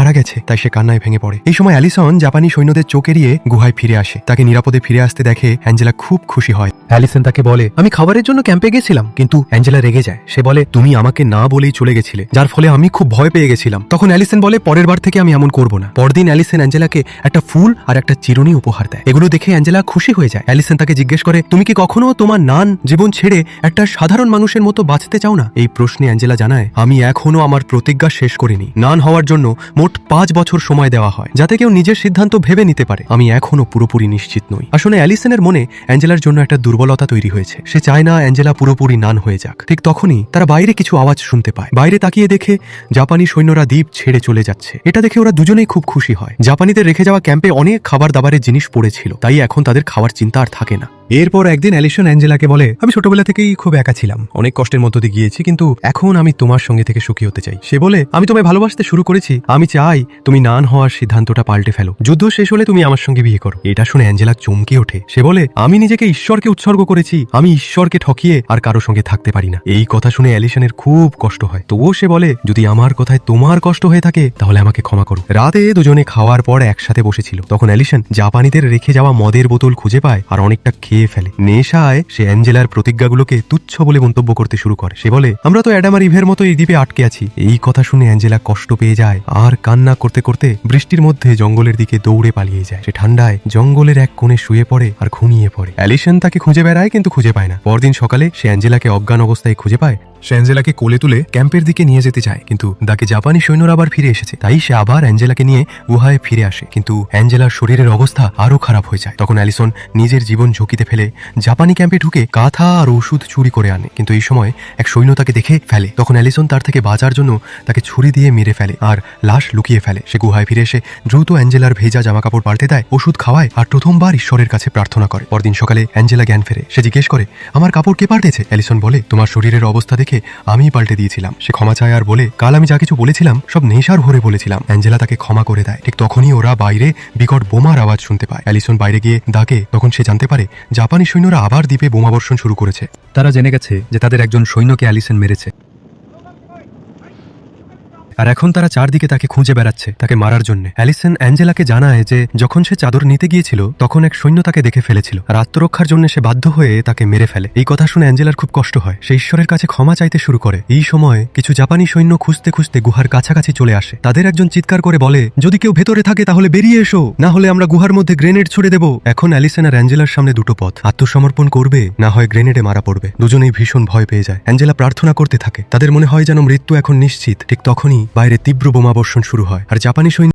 মারা গেছে, তাই সে কান্নায় ভেঙে পড়ে। এই সময় অ্যালিসন জাপানি সৈন্যদের চোখ এড়িয়ে গুহায় ফিরে আসে। তাকে নিরাপদে ফিরে আসতে দেখে অ্যাঞ্জেলা খুব খুশি হয়। অ্যালিসন তাকে বলে, আমি খাবারের জন্য ক্যাম্পে গেছিলাম, কিন্তু অ্যাঞ্জেলা রেগে যায়। সে বলে, তুমি আমাকে না বলেই চলে গেছিলে, যার ফলে আমি খুব ভয় পেয়ে গেছিলাম। তখন অ্যালিসন বলে, পরের বার থেকে আমি এমন করব না। পরদিন অ্যালিসন অ্যাঞ্জেলাকে একটা ফুল আর একটা চিরুনি উপহার দেয়। এগুলো দেখে অ্যাঞ্জেলা খুশি হয়ে যায়। অ্যালিসন তাকে জিজ্ঞেস করে, তুমি কি কখনো তোমার নান জীবন ছেড়ে একটা সাধারণ মানুষের মতো বাঁচতে চাও না? এই প্রশ্নে অ্যাঞ্জেলা জানায়, আমি এখনও আমার প্রতিজ্ঞা শেষ করিনি। নান হওয়ার জন্য মোট পাঁচ বছর সময় দেওয়া হয়, যাতে কেউ নিজের সিদ্ধান্ত ভেবে নিতে পারে। আমি এখনও পুরোপুরি নিশ্চিত নই। আসলে অ্যালিসনের মনে অ্যাঞ্জেলার জন্য একটা দুর্বলতা তৈরি হয়েছে। সে চায় না অ্যাঞ্জেলা পুরোপুরি নান হয়ে যাক। ঠিক তখনই তারা বাইরে কিছু আওয়াজ শুনতে পায়। বাইরে তাকিয়ে দেখে জাপানি সৈন্যরা দ্বীপ ছেড়ে চলে যাচ্ছে। এটা দেখে ওরা দুজনেই খুব খুশি হয়। জাপানিদের রেখে যাওয়া ক্যাম্পে অনেক খাবার দাবারের জিনিস পড়েছিল। তাই এখন তাদের খাওয়ার চিন্তা আর থাকে না। এরপর একদিন অ্যালিসন অ্যাঞ্জেলাকে বলে, আমি ছোটবেলা থেকেই খুব একা ছিলাম। অনেক কষ্টের মধ্য দিয়ে গিয়েছি, কিন্তু এখন আমি তোমার সঙ্গে থেকে সুখী হতে চাই। সে বলে, আমি তোমায় ভালোবাসতে শুরু করেছি। আমি চাই তুমি নান হওয়ার সিদ্ধান্তটা পাল্টে ফেলো। যুদ্ধ শেষ হলে তুমি আমার সঙ্গে বিয়ে করো। এটা শুনে অ্যাঞ্জেলা চমকে ওঠে। সে বলে, আমি নিজেকে ঈশ্বরকে উৎসর্গ করেছি। আমি ঈশ্বরকে ঠকিয়ে আর কারও সঙ্গে থাকতে পারি না। এই কথা শুনে অ্যালিসনের খুব কষ্ট হয়। তবুও সে বলে, যদি আমার কথায় তোমার কষ্ট হয়ে থাকে, তাহলে আমাকে ক্ষমা করো। রাতে দুজনে খাওয়ার পর একসাথে বসেছিল। তখন অ্যালিসন জাপানিদের রেখে যাওয়া মদের বোতল খুঁজে পায় আর অনেকটা খেয়ে ফেলে। নেশায় সে অ্যাঞ্জেলার প্রতিজ্ঞাগুলোকে তুচ্ছ বলে মন্তব্য করতে শুরু করে। সে বলে, আমরা তো অ্যাডাম আর ইভের মতো এই দ্বীপে আটকে আছি। এই কথা শুনে অ্যাঞ্জেলা কষ্ট পেয়ে যায় আর কান্না করতে করতে বৃষ্টির মধ্যে জঙ্গলের দিকে দৌড়ে পালিয়ে যায়। সে ঠান্ডায় জঙ্গলের এক কোণে শুয়ে পড়ে আর ঘুমিয়ে পড়ে। অ্যালিসন তাকে খুঁজে বেড়ায় কিন্তু খুঁজে পায় না। পরদিন সকালে সে অ্যাঞ্জেলাকে অজ্ঞান অবস্থায় খুঁজে পায় সে কোলে তুলে ক্যাম্পের দিকে নিয়ে যেতে চায়, কিন্তু তাকে জাপানি সৈন্যরা আবার ফিরে এসেছে। তাই সে আবার অ্যাঞ্জেলাকে নিয়ে গুহায় ফিরে আসে, কিন্তু অ্যাঞ্জেলার শরীরের অবস্থা আরও খারাপ হয়ে যায়। তখন অ্যালিসন নিজের জীবন ঝুঁকিতে ফেলে জাপানি ক্যাম্পে ঢুকে কাঁথা আর ওষুধ চুরি করে আনে, কিন্তু এই সময় এক সৈন্য তাকে দেখে ফেলে। তখন অ্যালিসন তার থেকে বাঁচার জন্য তাকে ছুরি দিয়ে মেরে ফেলে আর লাশ লুকিয়ে ফেলে। সে গুহায় ফিরে এসে দ্রুত অ্যাঞ্জেলার ভেজা জামাকাপড় পাল্টে দেয়, ওষুধ খাওয়ায় আর প্রথমবার ঈশ্বরের কাছে প্রার্থনা করে। পরদিন সকালে অ্যাঞ্জেলা জ্ঞান ফেরে। সে জিজ্ঞেস করে, আমার কাপড় কে পাল্টেছে? অ্যালিসন বলে, তোমার শরীরের অবস্থা দেখে আমি পাল্টে দিয়েছিলাম। সে ক্ষমা চায় আর বলে, কাল আমি যা কিছু বলেছিলাম, সব নেশার ভরে বলেছিলাম। অ্যাঞ্জেলা তাকে ক্ষমা করে দেয়। ঠিক তখনই ওরা বাইরে বিকট বোমার আওয়াজ শুনতে পায়। অ্যালিসন বাইরে গিয়ে ডাকে, তখন সে জানতে পারে জাপানি সৈন্যরা আবার দ্বীপে বোমাবর্ষণ শুরু করেছে। তারা জেনে গেছে যে তাদের একজন সৈন্যকে অ্যালিসন মেরেছে। আর এখন তারা চারদিকে তাকে খুঁজে বেড়াচ্ছে, তাকে মারার জন্য। অ্যালিসন অ্যাঞ্জেলাকে জানায় যে, যখন সে চাদর নিতে গিয়েছিল, তখন এক সৈন্য তাকে দেখে ফেলেছিল। আর আত্মরক্ষার জন্য সে বাধ্য হয়ে তাকে মেরে ফেলে। এই কথা শুনে অ্যাঞ্জেলার খুব কষ্ট হয়। সে ঈশ্বরের কাছে ক্ষমা চাইতে শুরু করে। এই সময় কিছু জাপানি সৈন্য খুঁজতে খুঁজতে গুহার কাছাকাছি চলে আসে। তাদের একজন চিৎকার করে বলে, যদি কেউ ভেতরে থাকে তাহলে বেরিয়ে এসো। না হলে আমরা গুহার মধ্যে গ্রেনেড ছুড়ে দেবো। এখন অ্যালিসন আর অ্যাঞ্জেলার সামনে দুটো পথ। আত্মসমর্পণ করবে, না হয় গ্রেনেডে মারা পড়বে। দুজনেই ভীষণ ভয় পেয়ে যায়। অ্যাঞ্জেলা প্রার্থনা করতে থাকে। তাদের মনে হয় যেন মৃত্যু এখন নিশ্চিত। ঠিক তখনই বাইরে তীব্র বোমাবর্ষণ শুরু হয়। আর জাপানি সৈন্য